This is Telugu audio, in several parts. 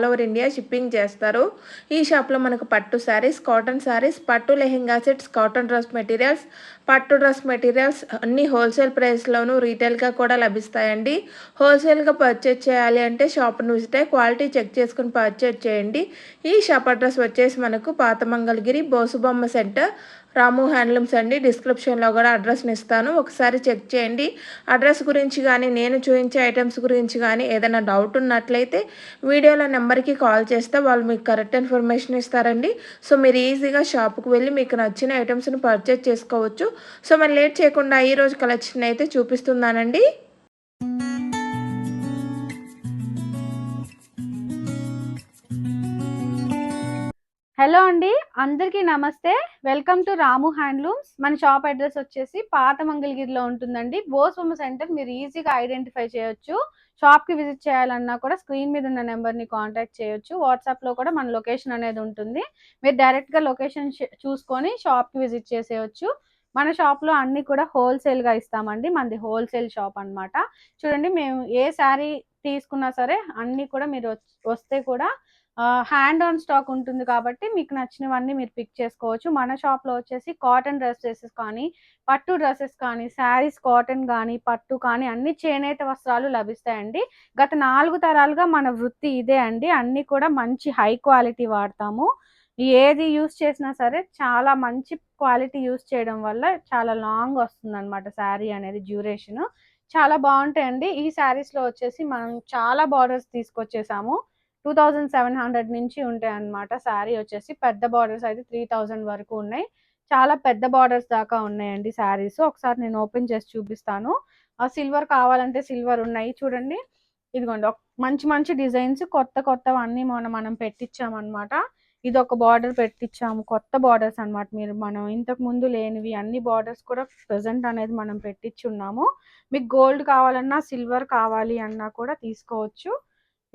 ఆల్ ఓవర్ ఇండియా షిప్పింగ్ చేస్తారు. ఈ షాప్లో మనకు పట్టు శారీస్ కాటన్ శారీస్ పట్టు lehenga sets cotton dress materials పట్టు డ్రెస్ మెటీరియల్స్ అన్ని హోల్సేల్ ప్రైస్లోనూ రీటైల్గా కూడా లభిస్తాయండి. హోల్సేల్గా పర్చేజ్ చేయాలి అంటే షాప్ను విజిట్ క్వాలిటీ చెక్ చేసుకుని పర్చేజ్ చేయండి. ఈ షాప్ అడ్రస్ వచ్చేసి మనకు పాతమంగళగిరి బోసుబొమ్మ సెంటర్ రాము హ్యాండ్లూమ్స్ అండి. డిస్క్రిప్షన్లో కూడా అడ్రస్ని ఇస్తాను. ఒకసారి చెక్ చేయండి. అడ్రస్ గురించి కానీ నేను చూపించే ఐటమ్స్ గురించి కానీ ఏదైనా డౌట్ ఉన్నట్లయితే వీడియోలో నెంబర్కి కాల్ చేస్తే వాళ్ళు మీకు కరెక్ట్ ఇన్ఫర్మేషన్ ఇస్తారండి. సో మీరు ఈజీగా షాప్కి వెళ్ళి మీకు నచ్చిన ఐటమ్స్ని పర్చేజ్ చేసుకోవచ్చు. సో మరి లేట్ చేయకుండా ఈరోజు కలెక్షన్ అయితే చూపిస్తున్నానండి. హలో అండి అందరికీ నమస్తే. Welcome to Ramu handlooms. మన షాప్ అడ్రస్ వచ్చేసి పాత మంగళగిరిలో ఉంటుందండి బోస్బొమ్మ సెంటర్ మీరు ఈజీగా ఐడెంటిఫై చేయొచ్చు. షాప్కి విజిట్ చేయాలన్నా కూడా స్క్రీన్ మీద ఉన్న నెంబర్ని కాంటాక్ట్ చేయొచ్చు. వాట్సాప్లో కూడా మన లొకేషన్ అనేది ఉంటుంది. మీరు డైరెక్ట్గా లొకేషన్ చూసుకొని షాప్కి విజిట్ చేసేయచ్చు. మన షాప్లో అన్నీ అన్ని కూడా హోల్సేల్గా ఇస్తామండి. మనది హోల్సేల్ షాప్ అన్నమాట. చూడండి మేము ఏ శారీ తీసుకున్నా సరే అన్నీ కూడా మీరు వస్తే కూడా హ్యాండ్ ఆన్ స్టాక్ ఉంటుంది కాబట్టి మీకు నచ్చినవన్నీ మీరు పిక్ చేసుకోవచ్చు. మన షాప్లో వచ్చేసి కాటన్ డ్రెస్సెస్ కానీ పట్టు డ్రెస్సెస్ కానీ శారీస్ కాటన్ కానీ పట్టు కానీ అన్ని చేనేత వస్త్రాలు లభిస్తాయండి. గత నాలుగు తరాలుగా మన వృత్తి ఇదే అండి. అన్ని కూడా మంచి హై క్వాలిటీ వాడతాము. ఏది యూస్ చేసినా సరే చాలా మంచి క్వాలిటీ యూస్ చేయడం వల్ల చాలా లాంగ్ వస్తుంది అనమాట శారీ అనేది డ్యూరేషన్ చాలా బాగుంటాయండి. ఈ శారీస్లో వచ్చేసి మనం చాలా బార్డర్స్ తీసుకొచ్చేసాము. టూ థౌజండ్ సెవెన్ హండ్రెడ్ నుంచి ఉంటాయి అనమాట శారీ వచ్చేసి. పెద్ద బార్డర్స్ అయితే త్రీ థౌజండ్ వరకు ఉన్నాయి. చాలా పెద్ద బార్డర్స్ దాకా ఉన్నాయండి శారీస్. ఒకసారి నేను ఓపెన్ చేసి చూపిస్తాను. ఆ సిల్వర్ కావాలంటే సిల్వర్ ఉన్నాయి చూడండి. ఇదిగోండి మంచి మంచి డిజైన్స్ కొత్త కొత్తవన్నీ మనం మనం పెట్టించామన్నమాట. ఇది ఒక బార్డర్ పెట్టించాము కొత్త బార్డర్స్ అన్నమాట మీరు. మనం ఇంతకు ముందు లేనివి అన్ని బార్డర్స్ కూడా ప్రెసెంట్ అనేది మనం పెట్టించున్నాము. మీకు గోల్డ్ కావాలన్నా సిల్వర్ కావాలి అన్నా కూడా తీసుకోవచ్చు.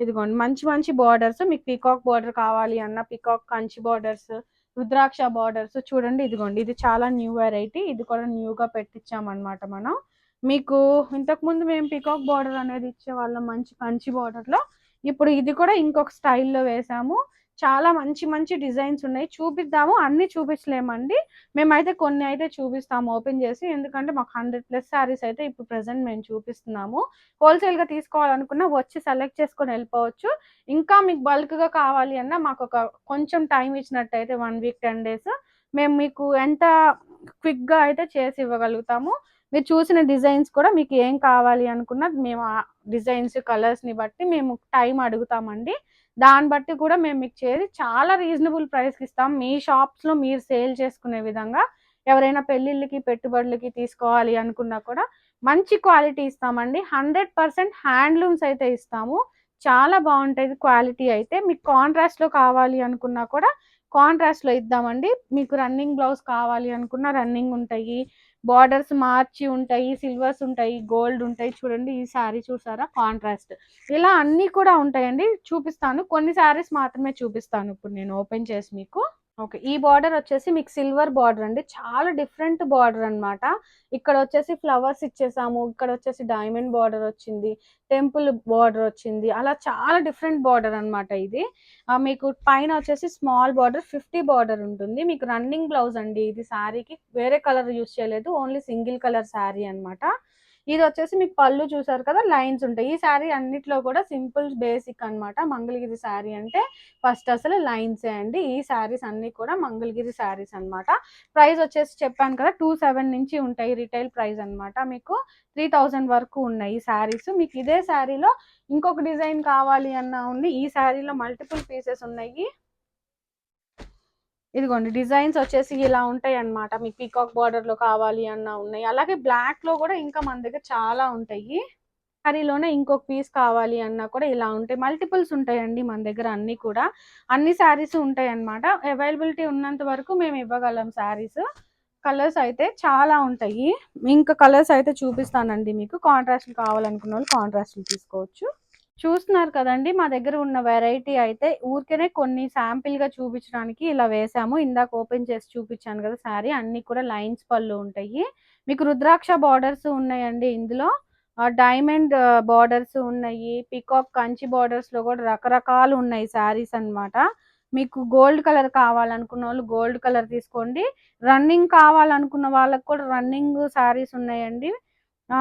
ఇదిగోండి మంచి మంచి బార్డర్స్ మీకు పీకాక్ బార్డర్ కావాలి అన్న peacock Kanchi borders rudraksha borders చూడండి ఇదిగోండి ఇది చాలా న్యూ వెరైటీ ఇది కూడా న్యూగా పెట్టించామన్నమాట మనం. మీకు ఇంతకు ముందు మేము పీకాక్ బార్డర్ అనేది ఇచ్చేవాళ్ళం మంచి కంచి బార్డర్లో లో ఇప్పుడు ఇది కూడా ఇంకొక స్టైల్లో వేసాము. చాలా మంచి మంచి డిజైన్స్ ఉన్నాయి. చూపిద్దాము. అన్ని చూపించలేమండి. మేమైతే కొన్ని అయితే చూపిస్తాము ఓపెన్ చేసి. ఎందుకంటే మాకు హండ్రెడ్ ప్లస్ శారీస్ అయితే ఇప్పుడు ప్రెసెంట్ మేము చూపిస్తున్నాము. హోల్సేల్గా తీసుకోవాలనుకున్నా వచ్చి సెలెక్ట్ చేసుకొని వెళ్ళిపోవచ్చు. ఇంకా మీకు బల్క్గా కావాలి అన్నా మాకు ఒక కొంచెం టైం ఇచ్చినట్టయితే వన్ వీక్ టెన్ డేస్ మేము మీకు ఎంత క్విక్గా అయితే చేసి ఇవ్వగలుగుతాము. మీరు చూసిన డిజైన్స్ కూడా మీకు ఏం కావాలి అనుకున్నా మేము ఆ డిజైన్స్ కలర్స్ని బట్టి మేము టైం అడుగుతామండి. దాన్ని బట్టి కూడా మేము మీకు చేసి చాలా రీజనబుల్ ప్రైస్కి ఇస్తాం. మీ షాప్స్లో మీరు సేల్ చేసుకునే విధంగా ఎవరైనా పెళ్ళిళ్ళకి పెట్టుబడులకి తీసుకోవాలి అనుకున్నా కూడా మంచి క్వాలిటీ ఇస్తామండి. హండ్రెడ్ పర్సెంట్ హ్యాండ్లూమ్స్ అయితే ఇస్తాము. చాలా బాగుంటుంది క్వాలిటీ అయితే. మీకు కాంట్రాస్ట్లో కావాలి అనుకున్నా కూడా కాంట్రాస్ట్లో ఇద్దామండి. మీకు రన్నింగ్ బ్లౌజ్ కావాలి అనుకున్న రన్నింగ్ ఉంటాయి. బార్డర్స్ మార్చి ఉంటాయి సిల్వర్స్ ఉంటాయి గోల్డ్ ఉంటాయి. చూడండి ఈ శారీ చూసారా? కాంట్రాస్ట్. ఇలా అన్ని కూడా ఉంటాయండి. చూపిస్తాను. కొన్ని శారీస్ మాత్రమే చూపిస్తాను ఇప్పుడు నేను ఓపెన్ చేసి మీకు. ఓకే. ఈ బార్డర్ వచ్చేసి మీకు సిల్వర్ బార్డర్ అండి. చాలా డిఫరెంట్ బార్డర్ అన్నమాట. ఇక్కడ వచ్చేసి ఫ్లవర్స్ ఇచ్చేసాము. ఇక్కడ వచ్చేసి డైమండ్ బార్డర్ వచ్చింది. టెంపుల్ బార్డర్ వచ్చింది. అలా చాలా డిఫరెంట్ బార్డర్ అన్నమాట ఇది. మీకు పైన వచ్చేసి స్మాల్ బార్డర్ ఫిఫ్టీ బార్డర్ ఉంటుంది. మీకు రన్నింగ్ బ్లౌజ్ అండి. ఇది శారీకి వేరే కలర్ యూస్ చేయలేదు. ఓన్లీ సింగిల్ కలర్ శారీ అన్నమాట. ఇది వచ్చేసి మీకు పళ్ళు చూసారు కదా లైన్స్ ఉంటాయి. ఈ శారీ అన్నిట్లో కూడా సింపుల్ బేసిక్ అన్నమాట మంగళగిరి శారీ అంటే ఫస్ట్ అసలు లైన్సే అండి. ఈ శారీస్ అన్ని కూడా మంగళగిరి శారీస్ అన్నమాట. ప్రైస్ వచ్చేసి చెప్పాను కదా టూ సెవెన్ నుంచి ఉంటాయి రిటైల్ ప్రైస్ అనమాట మీకు త్రీ థౌజండ్ వరకు ఉన్నాయి ఈ శారీస్. మీకు ఇదే శారీలో ఇంకొక డిజైన్ కావాలి అన్న ఉంది. ఈ శారీలో మల్టిపుల్ పీసెస్ ఉన్నాయి. ఇదిగోండి డిజైన్స్ వచ్చేసి ఇలా ఉంటాయి అన్నమాట మీకు పీకాక్ బార్డర్లో కావాలి అన్న ఉన్నాయి. అలాగే బ్లాక్లో కూడా ఇంకా మన దగ్గర చాలా ఉంటాయి. శారీలోనే ఇంకొక పీస్ కావాలి అన్నా కూడా ఇలా ఉంటాయి. మల్టిపుల్స్ ఉంటాయండి మన దగ్గర అన్ని కూడా. అన్ని శారీస్ ఉంటాయి అన్నమాట అవైలబిలిటీ ఉన్నంత వరకు మేము ఇవ్వగలం శారీస్. కలర్స్ అయితే చాలా ఉంటాయి. ఇంకా కలర్స్ అయితే చూపిస్తానండి మీకు. కాంట్రాస్ట్లు కావాలనుకున్న వాళ్ళు కాంట్రాస్ట్లు తీసుకోవచ్చు. చూస్తున్నారు కదండి మా దగ్గర ఉన్న వెరైటీ అయితే ఊరికేనే కొన్ని శాంపిల్గా చూపించడానికి ఇలా వేసాము. ఇందాక ఓపెన్ చేసి చూపించాను కదా శారీ అన్ని కూడా లైన్స్ పళ్ళు ఉంటాయి. మీకు రుద్రాక్ష బార్డర్స్ ఉన్నాయండి ఇందులో. డైమండ్ బార్డర్స్ ఉన్నాయి. పికాక్ కంచి బార్డర్స్లో కూడా రకరకాలు ఉన్నాయి శారీస్ అన్నమాట. మీకు గోల్డ్ కలర్ కావాలనుకున్న వాళ్ళు గోల్డ్ కలర్ తీసుకోండి. రన్నింగ్ కావాలనుకున్న వాళ్ళకి కూడా రన్నింగ్ శారీస్ ఉన్నాయండి.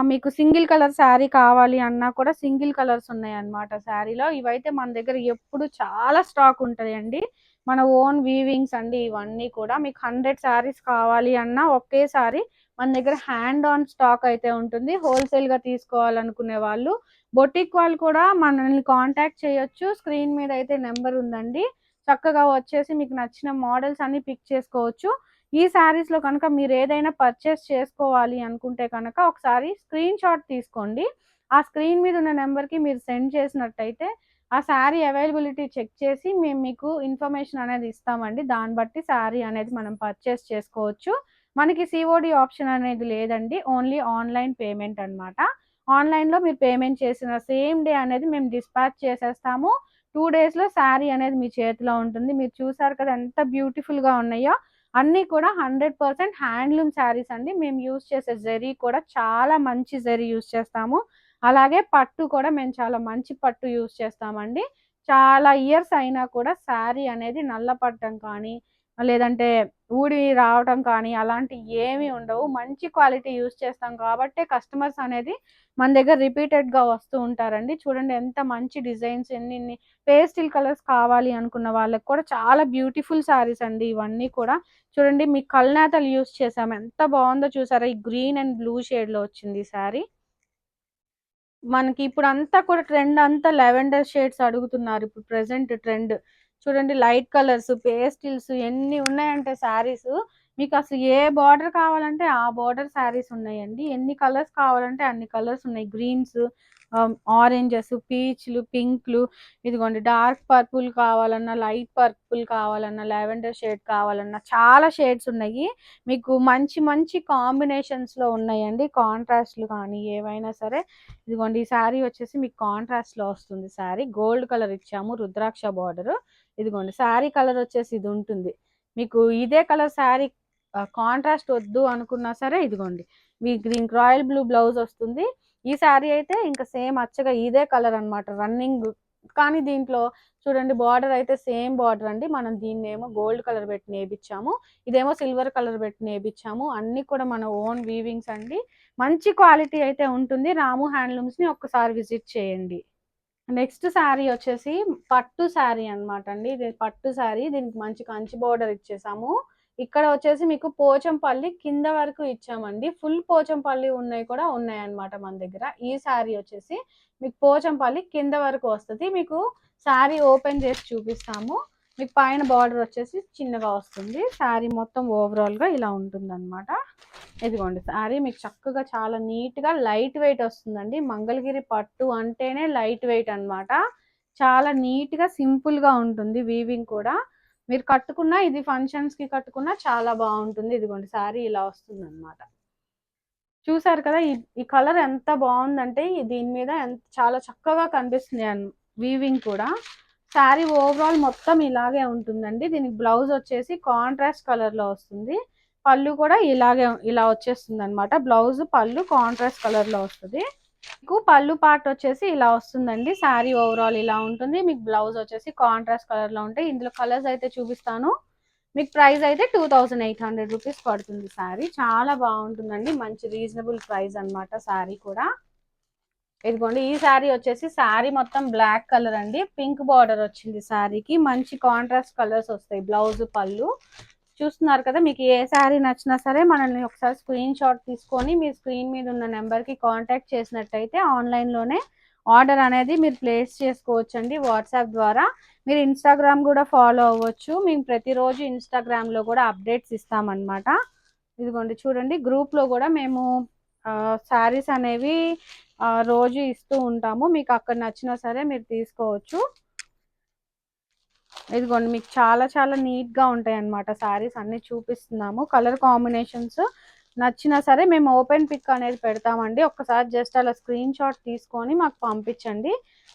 మీకు సింగిల్ కలర్ శారీ కావాలి అన్నా కూడా సింగిల్ కలర్స్ ఉన్నాయి అన్నమాట శారీలో. ఇవైతే మన దగ్గర ఎప్పుడు చాలా స్టాక్ ఉంటాయండి మన ఓన్ వీవింగ్స్ అండి ఇవన్నీ కూడా. మీకు హండ్రెడ్ శారీస్ కావాలి అన్నా ఒకేసారి మన దగ్గర హ్యాండ్ ఆన్ స్టాక్ అయితే ఉంటుంది. హోల్సేల్గా తీసుకోవాలనుకునే వాళ్ళు బొటిక్ వాళ్ళు కూడా మనల్ని కాంటాక్ట్ చేయొచ్చు. స్క్రీన్ మీద అయితే నెంబర్ ఉందండి. చక్కగా వచ్చేసి మీకు నచ్చిన మోడల్స్ అన్ని పిక్ చేసుకోవచ్చు. ఈ శారీస్లో కనుక మీరు ఏదైనా పర్చేస్ చేసుకోవాలి అనుకుంటే కనుక ఒకసారి స్క్రీన్ షాట్ తీసుకోండి. ఆ స్క్రీన్ మీద ఉన్న నెంబర్కి మీరు సెండ్ చేసినట్టయితే ఆ శారీ అవైలబిలిటీ చెక్ చేసి మేము మీకు ఇన్ఫర్మేషన్ అనేది ఇస్తామండి. దాన్ని బట్టి శారీ అనేది మనం పర్చేస్ చేసుకోవచ్చు. మనకి సిఓడి ఆప్షన్ అనేది లేదండి. ఓన్లీ ఆన్లైన్ పేమెంట్ అన్నమాట. ఆన్లైన్లో మీరు పేమెంట్ చేసిన సేమ్ డే అనేది మేము డిస్పాచ్ చేసేస్తాము. టూ డేస్లో శారీ అనేది మీ చేతిలో ఉంటుంది. మీరు చూసారు కదా ఎంత బ్యూటిఫుల్గా ఉన్నాయో. అన్నీ కూడా హండ్రెడ్ పర్సెంట్ హ్యాండ్లూమ్ శారీస్ అండి. మేము యూజ్ చేసే జరీ కూడా చాలా మంచి జరీ యూజ్ చేస్తాము. అలాగే పట్టు కూడా మేము చాలా మంచి పట్టు యూజ్ చేస్తామండి. చాలా ఇయర్స్ అయినా కూడా శారీ అనేది నల్ల పట్టడం కానీ లేదంటే ఊడి రావటం కానీ అలాంటి ఏమీ ఉండవు. మంచి క్వాలిటీ యూస్ చేస్తాం కాబట్టి కస్టమర్స్ అనేది మన దగ్గర రిపీటెడ్గా వస్తూ ఉంటారండి. చూడండి ఎంత మంచి డిజైన్స్ ఎన్ని పేస్టిల్ కలర్స్ కావాలి అనుకున్న వాళ్ళకి కూడా చాలా బ్యూటిఫుల్ శారీస్ అండి ఇవన్నీ కూడా. చూడండి మీ కల్నేతలు యూస్ చేసాం ఎంత బాగుందో చూసారా? ఈ గ్రీన్ అండ్ బ్లూ షేడ్లో వచ్చింది ఈ శారీ. మనకి ఇప్పుడు అంతా కూడా ట్రెండ్ అంతా లెవెండర్ షేడ్స్ అడుగుతున్నారు. ఇప్పుడు ప్రెసెంట్ ట్రెండ్ చూడండి లైట్ కలర్స్ పేస్టిల్స్ ఎన్ని ఉన్నాయంటే శారీస్. మీకు అసలు ఏ బార్డర్ కావాలంటే ఆ బార్డర్ శారీస్ ఉన్నాయండి. ఎన్ని కలర్స్ కావాలంటే అన్ని కలర్స్ ఉన్నాయి. గ్రీన్స్ ఆరెంజెస్ పీచ్లు పింక్లు ఇదిగోండి డార్క్ పర్పుల్ కావాలన్నా లైట్ పర్పుల్ కావాలన్నా లావెండర్ షేడ్ కావాలన్నా చాలా షేడ్స్ ఉన్నాయి. మీకు మంచి మంచి కాంబినేషన్స్లో ఉన్నాయండి. కాంట్రాస్ట్లు కానీ ఏవైనా సరే. ఇదిగోండి ఈ శారీ వచ్చేసి మీకు కాంట్రాస్ట్లో వస్తుంది. శారీ గోల్డ్ కలర్ ఇచ్చాము రుద్రాక్ష బార్డర్. ఇదిగోండి శారీ కలర్ వచ్చేసి ఇది ఉంటుంది. మీకు ఇదే కలర్ శారీ కాంట్రాస్ట్ వద్దు అనుకున్నా సరే ఇదిగోండి మీకు దీనికి రాయల్ బ్లూ బ్లౌజ్ వస్తుంది. ఈ శారీ అయితే ఇంకా సేమ్ అచ్చగా ఇదే కలర్ అన్నమాట రన్నింగ్. కానీ దీంట్లో చూడండి బార్డర్ అయితే సేమ్ బార్డర్ అండి. మనం దీన్ని ఏమో గోల్డ్ కలర్ పెట్టి నేపించాము ఇదేమో సిల్వర్ కలర్ పెట్టి నేపించాము అన్ని కూడా మన ఓన్ వీవింగ్స్ అండి. మంచి క్వాలిటీ అయితే ఉంటుంది. రాము హ్యాండ్లూమ్స్ని ఒక్కసారి విజిట్ చేయండి. నెక్స్ట్ శారీ వచ్చేసి పట్టు శారీ అన్నమాట అండి ఇది పట్టు శారీ. దీనికి మంచి కంచి బోర్డర్ ఇచ్చేసాము. ఇక్కడ వచ్చేసి మీకు పోచంపల్లి కింద వరకు ఇచ్చామండి. ఫుల్ పోచంపల్లి ఉన్నాయి కూడా ఉన్నాయి అన్నమాట మన దగ్గర. ఈ శారీ వచ్చేసి మీకు పోచంపల్లి కింద వరకు వస్తుంది. మీకు శారీ ఓపెన్ చేసి చూపిస్తాము. మీకు పైన బార్డర్ వచ్చేసి చిన్నగా వస్తుంది. శారీ మొత్తం ఓవరాల్గా ఇలా ఉంటుంది అనమాట ఇదిగోండి శారీ మీకు చక్కగా చాలా నీట్గా లైట్ వెయిట్ వస్తుందండి. మంగళగిరి పట్టు అంటేనే లైట్ వెయిట్ అన్నమాట. చాలా నీట్గా సింపుల్గా ఉంటుంది వీవింగ్ కూడా. మీరు కట్టుకున్నా ఇది ఫంక్షన్స్కి కట్టుకున్నా చాలా బాగుంటుంది. ఇదిగోండి శారీ ఇలా వస్తుంది అనమాట చూసారు కదా ఈ కలర్ ఎంత బాగుందంటే దీని మీద ఎంత చాలా చక్కగా కనిపిస్తుంది వీవింగ్ కూడా. శారీ ఓవరాల్ మొత్తం ఇలాగే ఉంటుందండి. దీనికి బ్లౌజ్ వచ్చేసి కాంట్రాస్ట్ కలర్లో వస్తుంది. పళ్ళు కూడా ఇలాగే ఇలా వచ్చేస్తుంది అనమాట బ్లౌజ్ పళ్ళు కాంట్రాస్ట్ కలర్లో వస్తుంది. మీకు పళ్ళు పార్ట్ వచ్చేసి ఇలా వస్తుందండి. శారీ ఓవరాల్ ఇలా ఉంటుంది. మీకు బ్లౌజ్ వచ్చేసి కాంట్రాస్ట్ కలర్లో ఉంటాయి. ఇందులో కలర్స్ అయితే చూపిస్తాను. మీకు ప్రైస్ అయితే two thousand eight hundred rupees పడుతుంది శారీ. చాలా బాగుంటుందండి. మంచి రీజనబుల్ ప్రైస్ అన్నమాట శారీ కూడా. ఇదిగోండి ఈ శారీ వచ్చేసి శారీ మొత్తం బ్లాక్ కలర్ అండి. పింక్ బార్డర్ వచ్చింది శారీకి. మంచి కాంట్రాస్ట్ కలర్స్ వస్తాయి. బ్లౌజ్ పళ్ళు. చూస్తున్నారు కదా మీకు ఏ శారీ నచ్చినా సరే మనల్ని ఒకసారి స్క్రీన్ షాట్ తీసుకొని మీ స్క్రీన్ మీద ఉన్న నెంబర్కి కాంటాక్ట్ చేసినట్టయితే ఆన్లైన్లోనే ఆర్డర్ అనేది మీరు ప్లేస్ చేసుకోవచ్చు అండి వాట్సాప్ ద్వారా. మీరు ఇన్స్టాగ్రామ్ కూడా ఫాలో అవ్వచ్చు. మేము ప్రతిరోజు ఇన్స్టాగ్రామ్లో కూడా అప్డేట్స్ ఇస్తామన్నమాట. ఇదిగోండి చూడండి. గ్రూప్లో కూడా మేము శారీస్ అనేవి రోజు ఇస్తూ ఉంటాము. మీకు అక్కడ నచ్చినా సరే మీరు తీసుకోవచ్చు. ఇదిగోండి మీకు చాలా చాలా నీట్గా ఉంటాయి అన్నమాట శారీస్. అన్నీ చూపిస్తున్నాము. కలర్ కాంబినేషన్స్ నచ్చినా సరే మేము ఓపెన్ పిక్ అనేది పెడతామండి. ఒక్కసారి జస్ట్ అలా స్క్రీన్ షాట్ తీసుకొని మాకు పంపించండి.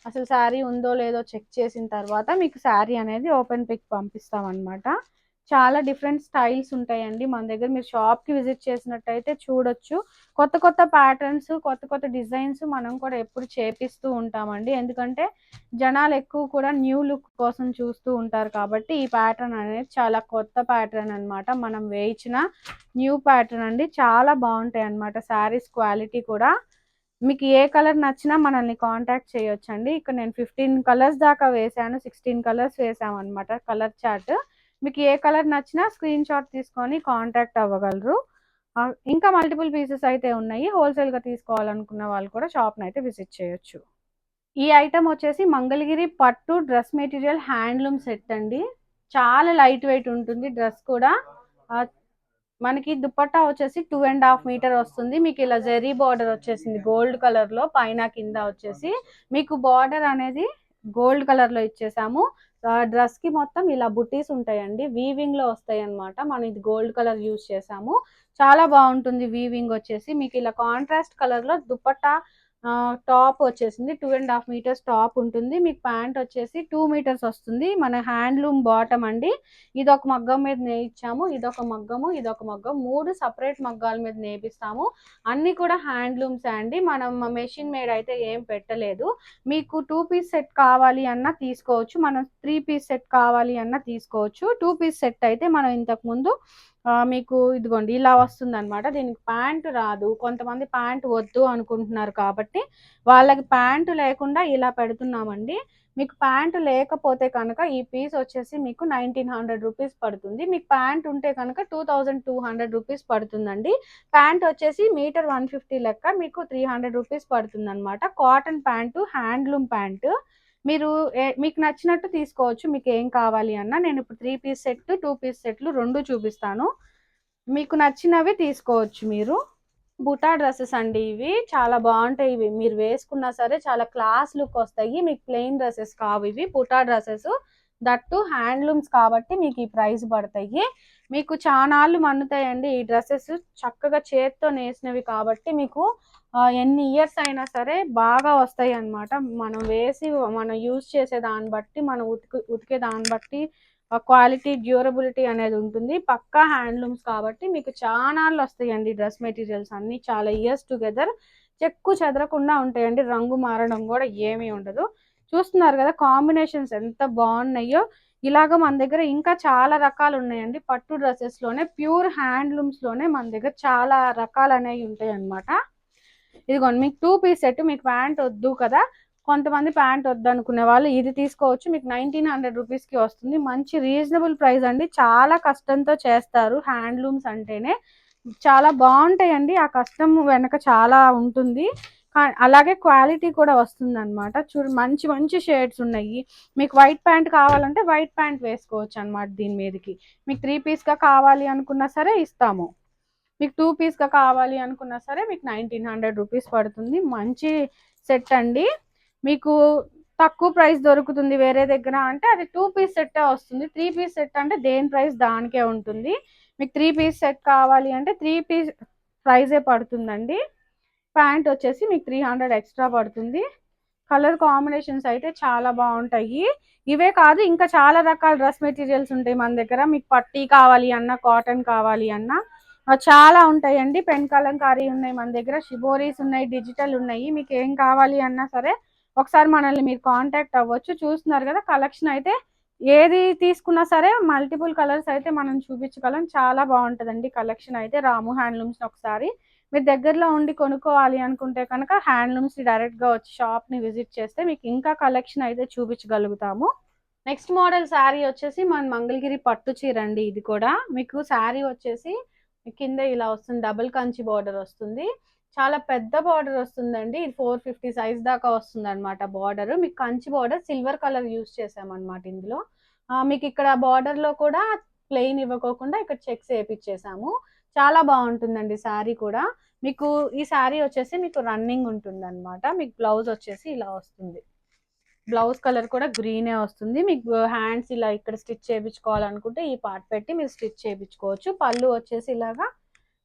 అసలు శారీ ఉందో లేదో చెక్ చేసిన తర్వాత మీకు శారీ అనేది ఓపెన్ పిక్ పంపిస్తామన్నమాట. చాలా డిఫరెంట్ స్టైల్స్ ఉంటాయండి. మన దగ్గర మీరు షాప్కి విజిట్ చేసినట్టయితే చూడొచ్చు. కొత్త కొత్త ప్యాటర్న్స్ కొత్త కొత్త డిజైన్స్ మనం కూడా ఎప్పుడు చేపిస్తూ ఉంటామండి. ఎందుకంటే జనాలు ఎక్కువ కూడా న్యూ లుక్ కోసం చూస్తూ ఉంటారు కాబట్టి ఈ ప్యాటర్న్ అనేది చాలా కొత్త ప్యాటర్న్ అన్నమాట. మనం వేయించిన న్యూ ప్యాటర్న్ అండి. చాలా బాగుంటాయి అన్నమాట. శారీస్ క్వాలిటీ కూడా. మీకు ఏ కలర్ నచ్చినా మనల్ని కాంటాక్ట్ చేయొచ్చండి. ఇక్కడ నేను ఫిఫ్టీన్ కలర్స్ దాకా వేసాను సిక్స్టీన్ కలర్స్ వేసాము అనమాట కలర్ చార్ట్. మీకు ఏ కలర్ నచ్చినా స్క్రీన్ షాట్ తీసుకొని కాంటాక్ట్ అవ్వగలరు. ఇంకా మల్టిపుల్ పీసెస్ అయితే ఉన్నాయి. హోల్సేల్గా తీసుకోవాలనుకున్న వాళ్ళు కూడా షాప్ అయితే విజిట్ చేయొచ్చు. ఈ ఐటమ్ వచ్చేసి మంగళగిరి పట్టు డ్రెస్ మెటీరియల్ హ్యాండ్లూమ్ సెట్ అండి. చాలా లైట్ వెయిట్ ఉంటుంది డ్రెస్ కూడా. మనకి దుపట్టా వచ్చేసి టూ అండ్ హాఫ్ మీటర్ వస్తుంది. మీకు ఇలా జెరీ బార్డర్ వచ్చేసింది గోల్డ్ కలర్లో పైన కింద వచ్చేసి. మీకు బార్డర్ అనేది గోల్డ్ కలర్లో ఆ డ్రెస్కి మొత్తం ఇలా బుటీస్ ఉంటాయండి. వీవింగ్లో వస్తాయి అనమాట మనం ఇది గోల్డ్ కలర్ యూస్ చేసాము. చాలా బాగుంటుంది వీవింగ్ వచ్చేసి. మీకు ఇలా కాంట్రాస్ట్ కలర్లో దుపట్టా టాప్ వచ్చేసింది. Two and half metres top ఉంటుంది. మీకు ప్యాంట్ వచ్చేసి టూ మీటర్స్ వస్తుంది. మన హ్యాండ్లూమ్ బాటమ్ అండి. ఇది ఒక మగ్గం మీద నేయించాము ఇదొక మగ్గము ఇదొక మగ్గం. మూడు సపరేట్ మగ్గాల మీద నేపిస్తాము. అన్ని కూడా హ్యాండ్లూమ్స్ అండి. మనం మెషిన్ మేడ్ అయితే ఏం పెట్టలేదు. మీకు టూ పీస్ సెట్ కావాలి అన్నా తీసుకోవచ్చు. మనం త్రీ పీస్ సెట్ కావాలి అన్నా తీసుకోవచ్చు. టూ పీస్ సెట్ అయితే మనం ఇంతకు ముందు మీకు ఇదిగోండి ఇలా వస్తుంది అనమాట దీనికి ప్యాంట్ రాదు. కొంతమంది ప్యాంట్ వద్దు అనుకుంటున్నారు కాబట్టి వాళ్ళకి ప్యాంటు లేకుండా ఇలా పెడుతున్నామండి. మీకు ప్యాంట్ లేకపోతే కనుక ఈ పీస్ వచ్చేసి మీకు నైన్టీన్ హండ్రెడ్ రూపీస్ పడుతుంది. మీకు ప్యాంట్ ఉంటే కనుక two thousand two hundred rupees పడుతుందండి. ప్యాంట్ వచ్చేసి మీటర్ వన్ ఫిఫ్టీ లెక్క మీకు త్రీ హండ్రెడ్ రూపీస్ పడుతుంది అనమాట కాటన్ ప్యాంటు హ్యాండ్లూమ్ ప్యాంటు. మీరు ఏ- మీకు నచ్చినట్టు తీసుకోవచ్చు మీకు ఏం కావాలి అన్నా. నేను ఇప్పుడు three piece set two piece సెట్లు రెండు చూపిస్తాను. మీకు నచ్చినవి తీసుకోవచ్చు మీరు. బుటా డ్రెస్సెస్ అండి ఇవి. చాలా బాగుంటాయి ఇవి. మీరు వేసుకున్నా సరే చాలా క్లాస్ లుక్ వస్తాయి. మీకు ప్లెయిన్ డ్రెస్సెస్ కావు ఇవి. బుటా డ్రెస్సెస్. దట్టు హ్యాండ్లూమ్స్ కాబట్టి మీకు ఈ ప్రైస్ పడతాయి. మీకు చానాళ్ళు మన్నుతాయండి. ఈ డ్రెస్సెస్ చక్కగా చేత్తో నేసినవి కాబట్టి మీకు ఎన్ని ఇయర్స్ అయినా సరే బాగా వస్తాయి అన్నమాట మనం వేసి మనం యూజ్ చేసే దాన్ని బట్టి మనం ఉతికి ఉతికే దాన్ని బట్టి క్వాలిటీ డ్యూరబిలిటీ అనేది ఉంటుంది. పక్కా హ్యాండ్లూమ్స్ కాబట్టి మీకు చానాళ్ళు వస్తాయండి డ్రెస్ మెటీరియల్స్ అన్ని. చాలా ఇయర్స్ టుగెదర్ చెక్కు చెదరకుండా ఉంటాయండి. రంగు మారడం కూడా ఏమీ ఉండదు. చూస్తున్నారు కదా కాంబినేషన్స్ ఎంత బాగున్నాయో. ఇలాగ మన దగ్గర ఇంకా చాలా రకాలు ఉన్నాయండి పట్టు డ్రెస్సెస్లోనే ప్యూర్ హ్యాండ్లూమ్స్లోనే మన దగ్గర చాలా రకాలు అనేవి ఉంటాయి అన్నమాట ఇదిగోండి మీకు టూ పీస్ సెట్ మీకు ప్యాంట్ వద్దు కదా. కొంతమంది ప్యాంట్ వద్దు అనుకునే వాళ్ళు ఇది తీసుకోవచ్చు. మీకు నైన్టీన్ హండ్రెడ్ రూపీస్కి వస్తుంది. మంచి రీజనబుల్ ప్రైస్ అండి. చాలా కష్టంతో చేస్తారు హ్యాండ్లూమ్స్ అంటేనే. చాలా బాగుంటాయండి. ఆ కష్టం వెనక చాలా ఉంటుంది. అలాగే క్వాలిటీ కూడా వస్తుందన్నమాట. చూడు మంచి మంచి షేడ్స్ ఉన్నాయి. మీకు వైట్ ప్యాంట్ కావాలంటే వైట్ ప్యాంట్ వేసుకోవచ్చు అనమాట దీని మీదకి. మీకు త్రీ పీస్గా కావాలి అనుకున్నా సరే ఇస్తాము. మీకు టూ పీస్గా కావాలి అనుకున్నా సరే మీకు నైన్టీన్ హండ్రెడ్ రూపీస్ పడుతుంది. మంచి సెట్ అండి. మీకు తక్కువ ప్రైస్ దొరుకుతుంది వేరే దగ్గర అంటే అది టూ పీస్ సెట్టే వస్తుంది. త్రీ పీస్ సెట్ అంటే దేని ప్రైస్ దానికే ఉంటుంది. మీకు త్రీ పీస్ సెట్ కావాలి అంటే త్రీ పీస్ ప్రైజే పడుతుందండి. ప్యాంట్ వచ్చేసి మీకు త్రీ హండ్రెడ్ ఎక్స్ట్రా పడుతుంది. కలర్ కాంబినేషన్స్ అయితే చాలా బాగుంటాయి. ఇవే కాదు ఇంకా చాలా రకాల డ్రెస్ మెటీరియల్స్ ఉంటాయి మన దగ్గర. మీకు పట్టీ కావాలి అన్న కాటన్ కావాలి అన్న చాలా ఉంటాయండి. పెన్ కలంకారీ ఉన్నాయి మన దగ్గర షిబోరీస్ ఉన్నాయి డిజిటల్ ఉన్నాయి. మీకు ఏం కావాలి అన్నా సరే ఒకసారి మనల్ని మీరు కాంటాక్ట్ అవ్వచ్చు. చూస్తున్నారు కదా కలెక్షన్ అయితే ఏది తీసుకున్నా సరే మల్టిపుల్ కలర్స్ అయితే మనం చూపించగలం చాలా బాగుంటుందండి కలెక్షన్ అయితే. రాము హ్యాండ్లూమ్స్ ఒకసారి మీరు దగ్గరలో ఉండి కొనుక్కోవాలి అనుకుంటే కనుక హ్యాండ్లూమ్స్ డైరెక్ట్గా వచ్చి షాప్ని విజిట్ చేస్తే మీకు ఇంకా కలెక్షన్ అయితే చూపించగలుగుతాము. నెక్స్ట్ మోడల్ శారీ వచ్చేసి మన మంగళగిరి పట్టు చీర అండి ఇది కూడా. మీకు శారీ వచ్చేసి కింద ఇలా వస్తుంది డబుల్ కంచి బార్డర్ వస్తుంది. చాలా పెద్ద బార్డర్ వస్తుందండి. ఇది ఫోర్ ఫిఫ్టీ సైజ్ దాకా వస్తుంది అనమాట బార్డర్ మీకు Kanchi border silver colour use చేసామన్నమాట ఇందులో. మీకు ఇక్కడ బార్డర్లో కూడా ప్లెయిన్ ఇవ్వకోకుండా ఇక్కడ చెక్స్ వేపించేసాము చాలా బాగుంటుందండి శారీ కూడా. మీకు ఈ శారీ వచ్చేసి మీకు రన్నింగ్ ఉంటుంది అనమాట మీకు బ్లౌజ్ వచ్చేసి ఇలా వస్తుంది. బ్లౌజ్ కలర్ కూడా గ్రీనే వస్తుంది. మీకు హ్యాండ్స్ ఇలా ఇక్కడ స్టిచ్ చేయించుకోవాలనుకుంటే ఈ పార్ట్ పెట్టి మీరు స్టిచ్ చేయించుకోవచ్చు. పళ్ళు వచ్చేసి ఇలాగా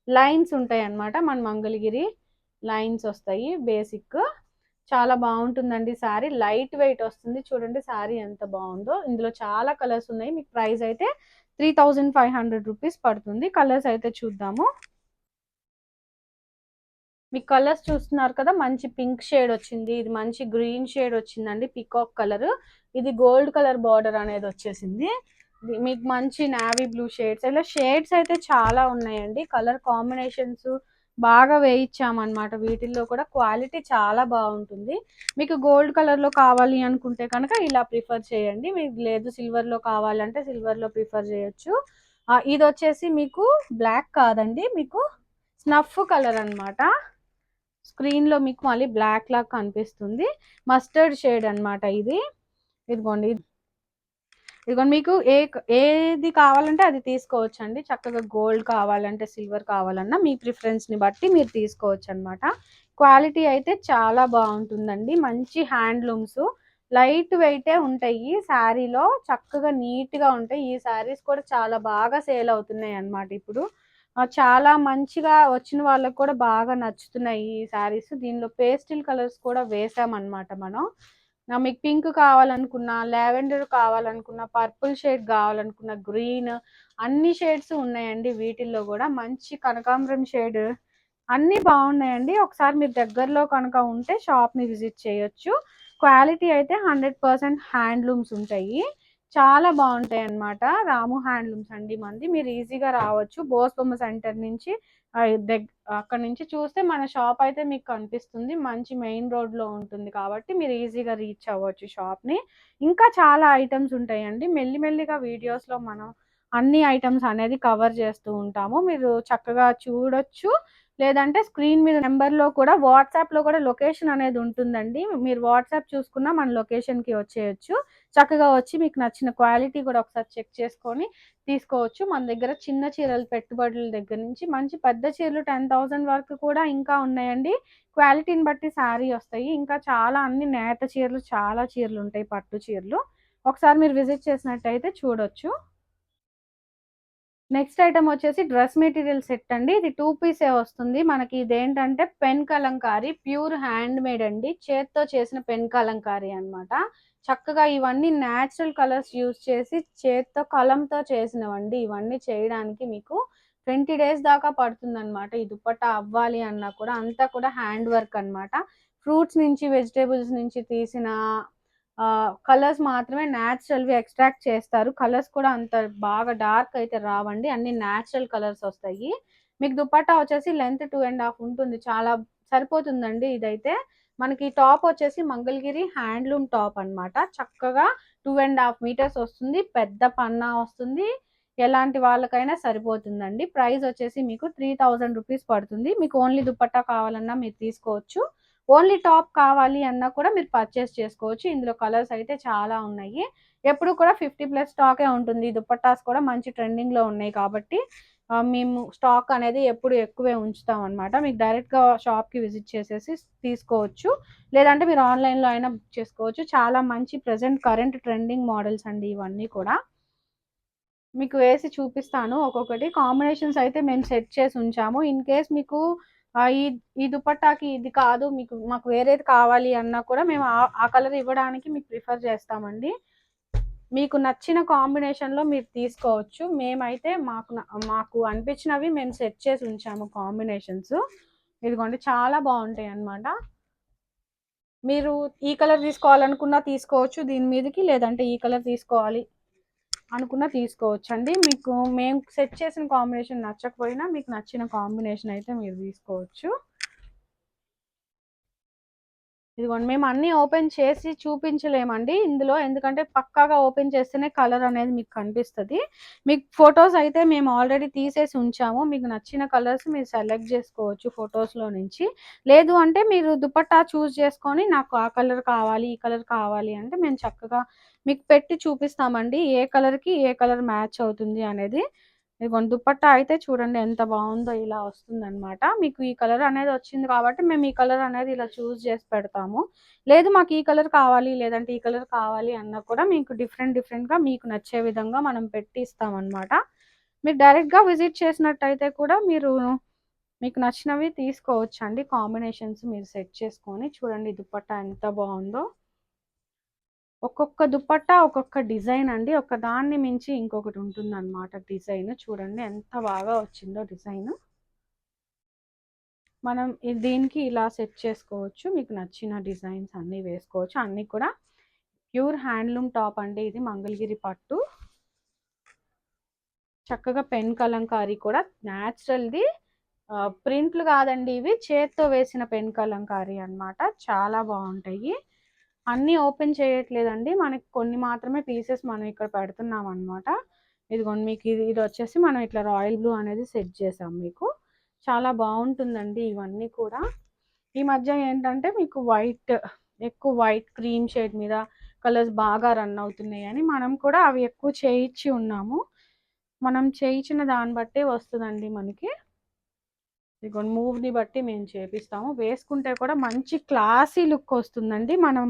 లైన్స్ ఉంటాయి అన్నమాట మన మంగళగిరి లైన్స్ వస్తాయి బేసిక్. చాలా బాగుంటుందండి శారీ. లైట్ వెయిట్ వస్తుంది. చూడండి శారీ ఎంత బాగుందో. ఇందులో చాలా కలర్స్ ఉన్నాయి. మీకు ప్రైస్ అయితే three thousand five hundred rupees పడుతుంది. కలర్స్ అయితే చూద్దాము. మీకు కలర్స్ చూస్తున్నారు కదా మంచి పింక్ షేడ్ వచ్చింది. ఇది మంచి గ్రీన్ షేడ్ వచ్చిందండి పికాక్ కలర్. ఇది గోల్డ్ కలర్ బార్డర్ అనేది వచ్చేసింది. మీకు మంచి నావీ బ్లూ షేడ్స్. ఇలా షేడ్స్ అయితే చాలా ఉన్నాయండి. కలర్ కాంబినేషన్స్ బాగా వేయించామన్నమాట వీటిల్లో కూడా క్వాలిటీ చాలా బాగుంటుంది. మీకు గోల్డ్ కలర్లో కావాలి అనుకుంటే కనుక ఇలా ప్రిఫర్ చేయండి. మీకు లేదు సిల్వర్లో కావాలంటే సిల్వర్లో ప్రిఫర్ చేయొచ్చు. ఇది వచ్చేసి మీకు బ్లాక్ కాదండి. మీకు స్నఫ్ కలర్ అన్నమాట స్క్రీన్లో మీకు మళ్ళీ బ్లాక్ లాగా కనిపిస్తుంది. మస్టర్డ్ షేడ్ అన్నమాట ఇది. ఇదిగోండి. ఇదిగోండి మీకు ఏ ఏది కావాలంటే అది తీసుకోవచ్చు అండి చక్కగా గోల్డ్ కావాలంటే సిల్వర్ కావాలన్నా మీ ప్రిఫరెన్స్ని బట్టి మీరు తీసుకోవచ్చు అన్నమాట క్వాలిటీ అయితే చాలా బాగుంటుందండి. మంచి హ్యాండ్లూమ్స్ లైట్ వెయిటే ఉంటాయి. శారీలో చక్కగా నీట్గా ఉంటాయి. ఈ శారీస్ కూడా చాలా బాగా సేల్ అవుతున్నాయి అన్నమాట ఇప్పుడు చాలా మంచిగా వచ్చిన వాళ్ళకు కూడా బాగా నచ్చుతున్నాయి ఈ శారీస్. దీనిలో పేస్టిల్ కలర్స్ కూడా వేసామన్నమాట మనం. మీకు పింక్ కావాలనుకున్నా లావెండర్ కావాలనుకున్నా పర్పుల్ షేడ్ కావాలనుకున్నా గ్రీన్ అన్ని షేడ్స్ ఉన్నాయండి వీటిల్లో కూడా. మంచి కనకాంబరం షేడ్ అన్నీ బాగున్నాయండి. ఒకసారి మీరు దగ్గరలో కనుక ఉంటే షాప్ని విజిట్ చేయొచ్చు. క్వాలిటీ అయితే హండ్రెడ్ పర్సెంట్ హ్యాండ్లూమ్స్ ఉంటాయి. చాలా బాగుంటాయి అన్నమాట రాము హ్యాండ్లూమ్స్ అండి మంది. మీరు ఈజీగా రావచ్చు. బోస్బొమ్మ సెంటర్ నుంచి దగ్గ అక్కడ నుంచి చూస్తే మన షాప్ అయితే మీకు కనిపిస్తుంది. మంచి మెయిన్ రోడ్లో ఉంటుంది కాబట్టి మీరు ఈజీగా రీచ్ అవ్వచ్చు షాప్ని. ఇంకా చాలా ఐటమ్స్ ఉంటాయండి. మెల్లిమెల్లిగా వీడియోస్లో మనం అన్ని ఐటమ్స్ అనేది కవర్ చేస్తూ ఉంటాము. మీరు చక్కగా చూడొచ్చు. లేదంటే స్క్రీన్ మీద నెంబర్లో కూడా వాట్సాప్లో కూడా లొకేషన్ అనేది ఉంటుందండి. మీరు వాట్సాప్ చూసుకున్నా మన లొకేషన్కి వచ్చేయచ్చు. చక్కగా వచ్చి మీకు నచ్చిన క్వాలిటీ కూడా ఒకసారి చెక్ చేసుకొని తీసుకోవచ్చు. మన దగ్గర చిన్న చీరలు పెట్టుబడుల దగ్గర నుంచి మంచి పెద్ద చీరలు టెన్ థౌజండ్ వరకు కూడా ఇంకా ఉన్నాయండి. క్వాలిటీని బట్టి శారీ వస్తాయి. ఇంకా చాలా అన్ని నేత చీరలు చాలా చీరలు ఉంటాయి పట్టు చీరలు. ఒకసారి మీరు విజిట్ చేసినట్టయితే చూడొచ్చు. నెక్స్ట్ ఐటమ్ వచ్చేసి డ్రెస్ మెటీరియల్ సెట్ అండి. ఇది టూ పీసే వస్తుంది. మనకి ఇదేంటంటే pen Kalamkari pure handmade అండి. చేత్తో చేసిన పెన్ కలంకారీ అన్నమాట. చక్కగా ఇవన్నీ న్యాచురల్ కలర్స్ యూజ్ చేసి చేత్తో కలంతో చేసినవండి. ఇవన్నీ చేయడానికి మీకు ట్వంటీ డేస్ దాకా పడుతుందనమాట ఈ దుపట్టా అవ్వాలి అన్నా కూడా అంతా కూడా హ్యాండ్ వర్క్ అన్నమాట. ఫ్రూట్స్ నుంచి వెజిటేబుల్స్ నుంచి తీసిన కలర్స్ మాత్రమే న్యాచురల్వి ఎక్స్ట్రాక్ట్ చేస్తారు. కలర్స్ కూడా అంత బాగా డార్క్ అయితే రావండి. అన్ని న్యాచురల్ కలర్స్ వస్తాయి. మీకు దుపట్టా వచ్చేసి లెంత్ టూ అండ్ హాఫ్ ఉంటుంది. చాలా సరిపోతుందండి ఇదైతే. మనకి టాప్ వచ్చేసి మంగళగిరి హ్యాండ్లూమ్ టాప్ అనమాట చక్కగా టూ అండ్ హాఫ్ మీటర్స్ వస్తుంది. పెద్ద పన్నా వస్తుంది. ఎలాంటి వాళ్ళకైనా సరిపోతుందండి. ప్రైస్ వచ్చేసి మీకు త్రీ థౌజండ్ రూపీస్ పడుతుంది. మీకు ఓన్లీ దుప్పట్టా కావాలన్నా మీరు తీసుకోవచ్చు. ఓన్లీ టాప్ కావాలి అన్నా కూడా మీరు పర్చేస్ చేసుకోవచ్చు. ఇందులో కలర్స్ అయితే చాలా ఉన్నాయి. ఎప్పుడు కూడా ఫిఫ్టీ ప్లస్ స్టాకే ఉంటుంది. దుప్పట్టాస్ కూడా మంచి ట్రెండింగ్లో ఉన్నాయి కాబట్టి మేము స్టాక్ అనేది ఎప్పుడు ఎక్కువే ఉంచుతాం అనమాట మీకు డైరెక్ట్గా షాప్కి విజిట్ చేసేసి తీసుకోవచ్చు. లేదంటే మీరు ఆన్లైన్లో అయినా బుక్ చేసుకోవచ్చు. చాలా మంచి ప్రెసెంట్ కరెంట్ ట్రెండింగ్ మోడల్స్ అండి ఇవన్నీ కూడా. మీకు వేసి చూపిస్తాను ఒక్కొక్కటి. కాంబినేషన్స్ అయితే మేము సెట్ చేసి ఉంచాము. ఇన్ కేస్ మీకు ఈ ఈ దుపట్టాకి ఇది కాదు మీకు మాకు వేరేది కావాలి అన్నా కూడా మేము ఆ కలర్ ఇవ్వడానికి మీకు ప్రిఫర్ చేస్తామండి. మీకు నచ్చిన కాంబినేషన్లో మీరు తీసుకోవచ్చు. మేమైతే మాకు న- మాకు అనిపించినవి మేము సెట్ చేసి ఉంచాము కాంబినేషన్స్ ఇదిగోండి చాలా బాగుంటాయి అన్నమాట. మీరు ఈ కలర్ తీసుకోవాలనుకున్నా తీసుకోవచ్చు దీని మీదకి లేదంటే ఈ కలర్ తీసుకోవాలి అనుకున్నా తీసుకోవచ్చు అండి. మీకు మేము సెట్ చేసిన కాంబినేషన్ నచ్చకపోయినా మీకు నచ్చిన కాంబినేషన్ అయితే మీరు తీసుకోవచ్చు. ఇదిగోండి మేము అన్ని ఓపెన్ చేసి చూపించలేమండి ఇందులో. ఎందుకంటే పక్కాగా ఓపెన్ చేస్తేనే కలర్ అనేది మీకు కనిపిస్తుంది. మీకు ఫొటోస్ అయితే మేము ఆల్రెడీ తీసేసి ఉంచాము. మీకు నచ్చిన కలర్స్ మీరు సెలెక్ట్ చేసుకోవచ్చు ఫొటోస్లో నుంచి. లేదు అంటే మీరు దుపట్టా చూస్ చేసుకొని నాకు ఆ కలర్ కావాలి ఈ కలర్ కావాలి అంటే మేము చక్కగా మీకు పెట్టి చూపిస్తామండి ఏ కలర్కి ఏ కలర్ మ్యాచ్ అవుతుంది అనేది. ఇదిగోండి దుపట్టా అయితే చూడండి ఎంత బాగుందో ఇలా వస్తుందన్నమాట. మీకు ఈ కలర్ అనేది వచ్చింది కాబట్టి మేము ఈ కలర్ అనేది ఇలా చూస్ చేసి పెడతాము. లేదు మాకు ఈ కలర్ కావాలి లేదంటే ఈ కలర్ కావాలి అన్నా కూడా మీకు డిఫరెంట్ డిఫరెంట్గా మీకు నచ్చే విధంగా మనం పెట్టి ఇస్తామన్నమాట మీరు డైరెక్ట్గా విజిట్ చేసినట్టయితే కూడా మీరు మీకు నచ్చినవి తీసుకోవచ్చు అండి కాంబినేషన్స్ మీరు సెట్ చేసుకొని చూడండి ఈ దుపట్టా ఎంత బాగుందో. ఒక్కొక్క దుపట్టా ఒక్కొక్క డిజైన్ అండి. ఒక దాన్ని మించి ఇంకొకటి ఉంటుంది అనమాట డిజైన్. చూడండి ఎంత బాగా వచ్చిందో డిజైన్. మనం దీనికి ఇలా సెట్ చేసుకోవచ్చు. మీకు నచ్చిన డిజైన్స్ అన్నీ వేసుకోవచ్చు. అన్నీ కూడా ప్యూర్ హ్యాండ్లూమ్ టాప్ అండి ఇది మంగళగిరి పట్టు. చక్కగా పెన్ కలంకారీ కూడా న్యాచురల్ది. ప్రింట్లు కాదండి ఇవి. చేత్తో వేసిన పెన్ కలంకారీ అన్నమాట. చాలా బాగుంటాయి. అన్నీ ఓపెన్ చేయట్లేదండి. మనకి కొన్ని మాత్రమే పీసెస్ మనం ఇక్కడ పెడుతున్నాం అనమాట ఇదిగోండి మీకు ఇది ఇది వచ్చేసి మనం ఇట్లా రాయల్ బ్లూ అనేది సెట్ చేసాం మీకు. చాలా బాగుంటుందండి ఇవన్నీ కూడా. ఈ మధ్య ఏంటంటే మీకు వైట్ ఎక్కువ వైట్ క్రీమ్ షేడ్ మీద కలర్స్ బాగా రన్ అవుతున్నాయి అని మనం కూడా అవి ఎక్కువ చేయించి ఉన్నాము. మనం చేయించిన దాన్ని బట్టే వస్తుందండి మనకి. ఇదిగోండి మూవ్ని బట్టి మేము చేపిస్తాము. వేసుకుంటే కూడా మంచి క్లాసీ లుక్ వస్తుందండి. మనం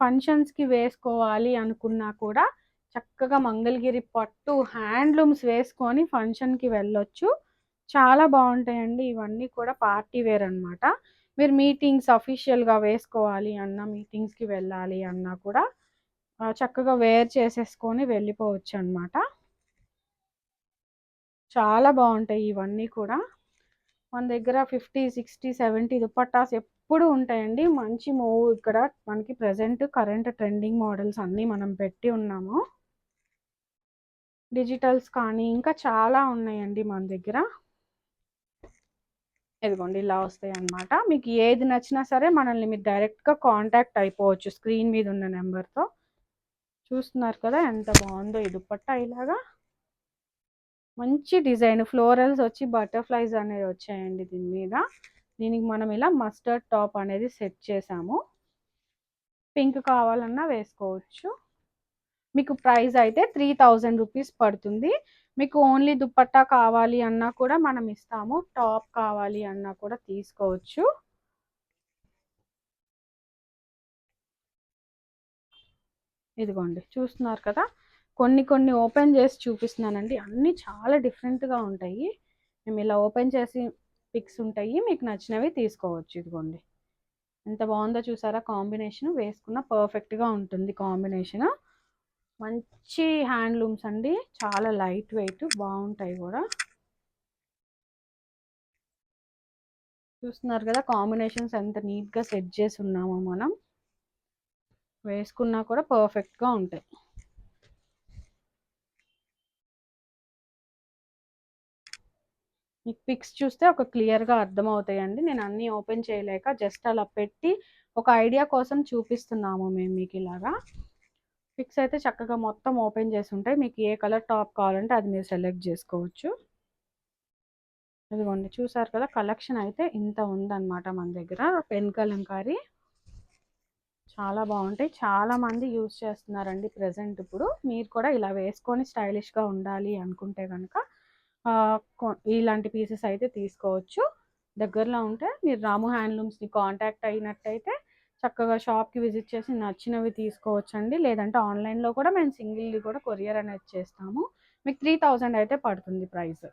ఫంక్షన్స్కి వేసుకోవాలి అనుకున్నా కూడా చక్కగా మంగళగిరి పట్టు హ్యాండ్లూమ్స్ వేసుకొని ఫంక్షన్కి వెళ్ళొచ్చు. చాలా బాగుంటాయండి. ఇవన్నీ కూడా పార్టీ వేర్ అనమాట మీరు మీటింగ్స్ అఫీషియల్గా వేసుకోవాలి అన్న మీటింగ్స్కి వెళ్ళాలి అన్నా కూడా చక్కగా వేర్ చేసేసుకొని వెళ్ళిపోవచ్చు అనమాట చాలా బాగుంటాయి ఇవన్నీ కూడా. మన దగ్గర ఫిఫ్టీ సిక్స్టీ సెవెంటీ దుపట్టాస్ ఎప్పుడు ఉంటాయండి. మంచి మూవ్ ఇక్కడ మనకి ప్రజెంట్ కరెంట్ ట్రెండింగ్ మోడల్స్ అన్నీ మనం పెట్టి ఉన్నాము. డిజిటల్స్ కానీ ఇంకా చాలా ఉన్నాయండి మన దగ్గర. ఇదిగోండి ఇలా వస్తాయి అన్నమాట. మీకు ఏది నచ్చినా సరే మనల్ని మీరు డైరెక్ట్గా కాంటాక్ట్ అయిపోవచ్చు స్క్రీన్ మీద ఉన్న నెంబర్తో. చూస్తున్నారు కదా ఎంత బాగుందో ఈ దుప్పట్టా ఇలాగా. మంచి డిజైన్ ఫ్లోరల్స్ వచ్చి బటర్ఫ్లైస్ అనేవి వచ్చాయండి దీని మీద. దీనికి మనం ఇలా మస్టర్డ్ టాప్ అనేది సెట్ చేసాము. పింక్ కావాలన్నా వేసుకోవచ్చు. మీకు ప్రైస్ అయితే త్రీ థౌజండ్ రూపీస్ పడుతుంది. మీకు ఓన్లీ దుప్పట్టా కావాలి అన్నా కూడా మనం ఇస్తాము. టాప్ కావాలి అన్నా కూడా తీసుకోవచ్చు. ఇదిగోండి చూస్తున్నారు కదా? కొన్ని కొన్ని ఓపెన్ చేసి చూపిస్తున్నానండి. అన్నీ చాలా డిఫరెంట్గా ఉంటాయి. మేము ఇలా ఓపెన్ చేసి పిక్స్ ఉంటాయి. మీకు నచ్చినవి తీసుకోవచ్చు. ఇదిగోండి. ఎంత బాగుందో చూసారా? కాంబినేషన్ వేసుకున్న పర్ఫెక్ట్గా ఉంటుంది కాంబినేషన్. మంచి హ్యాండ్లూమ్స్ అండి. చాలా లైట్ వెయిట్ బాగుంటాయి కూడా. చూస్తున్నారు కదా కాంబినేషన్స్ ఎంత నీట్గా సెట్ చేసి ఉన్నామో మనం. వేసుకున్నా కూడా పర్ఫెక్ట్గా ఉంటాయి. మీకు పిక్స్ చూస్తే ఒక క్లియర్గా అర్థమవుతాయండి. నేను అన్నీ ఓపెన్ చేయలేక జస్ట్ అలా పెట్టి ఒక ఐడియా కోసం చూపిస్తున్నాము మేము మీకు ఇలాగా. పిక్స్ అయితే చక్కగా మొత్తం ఓపెన్ చేసి ఉంటాయి. మీకు ఏ కలర్ టాప్ కావాలంటే అది మీరు సెలెక్ట్ చేసుకోవచ్చు. ఇదిగోండి చూసారు కదా కలెక్షన్ అయితే ఇంత ఉందన్నమాట మన దగ్గర. పెన్ కలంకారీ. చాలా బాగుంటాయి. చాలా మంది చేస్తున్నారండి ప్రజెంట్ ఇప్పుడు. మీరు కూడా ఇలా వేసుకొని స్టైలిష్గా ఉండాలి అనుకుంటే కనుక ఇలాంటి పీసెస్ అయితే తీసుకోవచ్చు. దగ్గరలో ఉంటే మీరు రాము హ్యాండ్లూమ్స్ని కాంటాక్ట్ అయినట్టయితే చక్కగా షాప్కి విజిట్ చేసి నచ్చినవి తీసుకోవచ్చు అండి లేదంటే ఆన్లైన్లో కూడా మేము సింగిల్ది కూడా కొరియర్ అనేది చేస్తాము. మీకు త్రీ థౌజండ్ అయితే పడుతుంది ప్రైస్